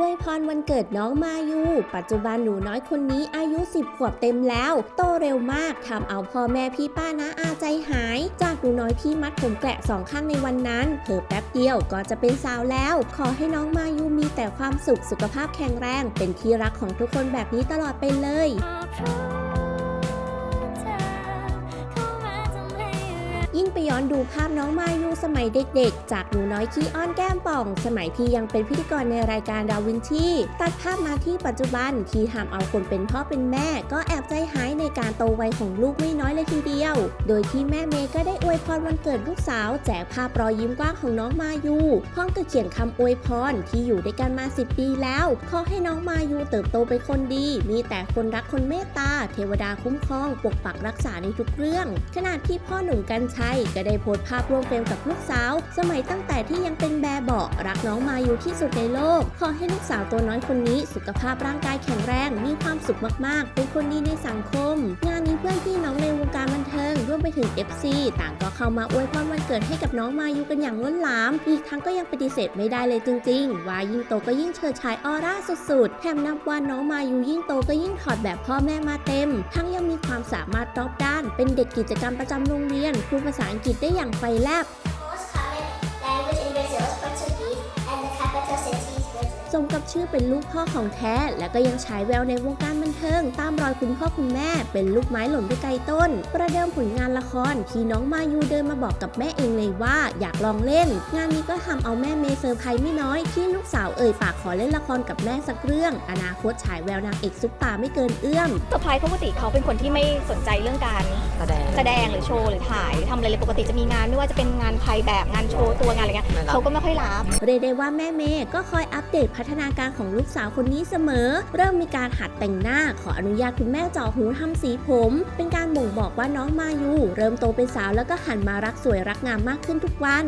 อวยพรวันเกิดน้องมายู ปัจจุบันหนูน้อยคนนี้อายุ 10 ขวบเต็มแล้ว โตเร็วมากทำเอาพ่อแม่พี่ป้านะอาใจหาย จากหนูน้อยที่มัดผมแกะสองข้างในวันนั้นเพอแป๊บเดียวก็จะเป็นสาวแล้ว ขอให้น้องมายูมีแต่ความสุขสุขภาพแข็งแรง เป็นที่รักของทุกคนแบบนี้ตลอดไปเลย ยิ่งไปย้อนดูภาพน้องมายูสมัยเด็กๆ จากหนูน้อยขี้อ้อนแก้มป่อง สมัยที่ยังเป็นพิธีกรในรายการดาวินชีตัดภาพมาที่ปัจจุบันที่ทำเอาคนเป็นพ่อเป็นแม่ ก็แอบใจหายในการโตวัยของลูกไม่น้อยเลยทีเดียว โดยที่แม่เมย์ก็ได้อวยพรวันเกิดลูกสาว แจกภาพรอยยิ้มกว้างของน้องมายูพร้อมกับเขียนคำอวยพรที่อยู่ด้วยกันมา 10 ปีแล้วขอให้น้องมายูเติบโตเป็นคนดี มีแต่คนรักคนเมตตาเทวดาคุ้มครอง ปกปักรักษาในทุกเรื่อง ขณะที่พ่อหนุ่มกัญชัยก็ได้โพสต์ภาพร่วมเฟรมกับลูกสาว สมัยตั้งแต่ที่ยังเป็นแบเบาะรักน้องมายูที่สุดในโลก ขอให้ลูกสาวตัวน้อยคนนี้สุขภาพร่างกายแข็งแรงมีความ สุขมากๆ เป็นคนดีในสังคม งานนี้เพื่อนพี่น้องในวงการบันเทิงรวมไปถึง FC ต่างก็เข้ามาอวยพรวันเกิดให้กับน้องมายูกันอย่างล้นหลาม อีกทั้งก็ยังปฏิเสธไม่ได้เลยจริง ๆ ว่ายิ่งโตก็ยิ่งเฉิดฉายออร่าสุดๆ แถมนับวันน้องมายูยิ่งโตก็ยิ่งถอดแบบพ่อแม่มาเต็ม ทั้งยังมีความสามารถรอบด้าน เป็นเด็กกิจกรรมประจำโรงเรียนพูดภาษาอังกฤษได้อย่างไฟแลบ สมกับชื่อเป็นลูกพ่อของแท้ และก็ยังฉายแววในวงการบันเทิง ตามรอยคุณพ่อคุณแม่ เป็นลูกไม้หล่นด้วยไกลต้น ประเดิมผลงานละครที่น้องมายูเดินมาบอกกับแม่เองเลยว่า อยากลองเล่น งานนี้ก็ทำเอาแม่เมย์เซอร์ไพรส์ไม่น้อยที่ลูกสาวเอ่ยปากขอเล่นละครกับแม่สักเรื่อง อนาคตฉายแววนางเอกซุปตาไม่เกินเอื้อมเซอร์ไพรส์ปกติเขาเป็นคนที่ไม่สนใจเรื่องการแสดงแสดงหรือโชว์หรือถ่ายหรือทำอะไรเลยปกติจะมีงานไม่ว่าจะเป็นงานถ่ายแบบงานโชว์ตัวงานอะไรเงี้ยไม่รับเขาก็ไม่ค่อยรับเรียกได้ว่าแม่เมย์ก็คอยอัปเดตพัฒนาการของลูกสาวคนนี้เสมอ เริ่มมีการหัดแต่งหน้าขออนุญาตคุณแม่เจาะหูทำสีผม เป็นการบ่งบอกว่าน้องมายูเริ่มโตเป็นสาวแล้วก็หันมารักสวยรักงามมากขึ้นทุกวัน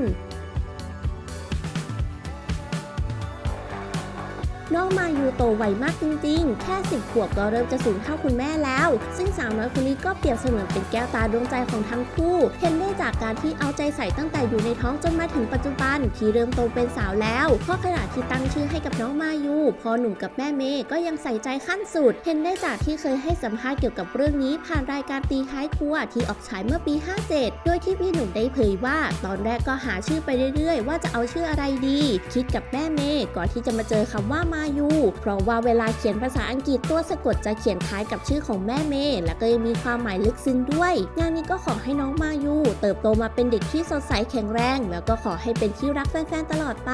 น้องมายูโตไวมากจริงๆ แค่10ขวบก็เริ่มจะสูงเท่าคุณแม่แล้ว ซึ่งสาวน้อยคนนี้ก็เปรียบเสมือนเป็นแก้วตาดวงใจของทั้งคู่ เห็นได้จากการที่เอาใจใส่ตั้งแต่อยู่ในท้องจนมาถึงปัจจุบัน ที่เริ่มโตเป็นสาวแล้ว เพราะขณะที่ตั้งชื่อให้กับน้องมายูพอหนุ่มกับแม่เมย์ก็ยังใส่ใจขั้นสุด เห็นได้จากที่เคยให้สัมภาษณ์เกี่ยวกับเรื่องนี้ ผ่านรายการตีท้ายครัวที่ออกฉายเมื่อปี 57 โดยที่พี่หนุ่มได้เผยว่า ตอนแรกก็หาชื่อไปเรื่อยๆ ว่าจะเอาชื่ออะไรดี คิดกับแม่เมย์ก่อนที่จะมาเจอคำว่ามายู เพราะว่าเวลาเขียนภาษาอังกฤษตัวสะกดจะเขียนคล้ายกับชื่อของแม่เมย์และก็ยังมีความหมายลึกซึ้งด้วย งานนี้ก็ขอให้น้องมายู เติบโตมาเป็นเด็กที่สดใสแข็งแรง แล้วก็ขอให้เป็นที่รักแฟนๆตลอดไป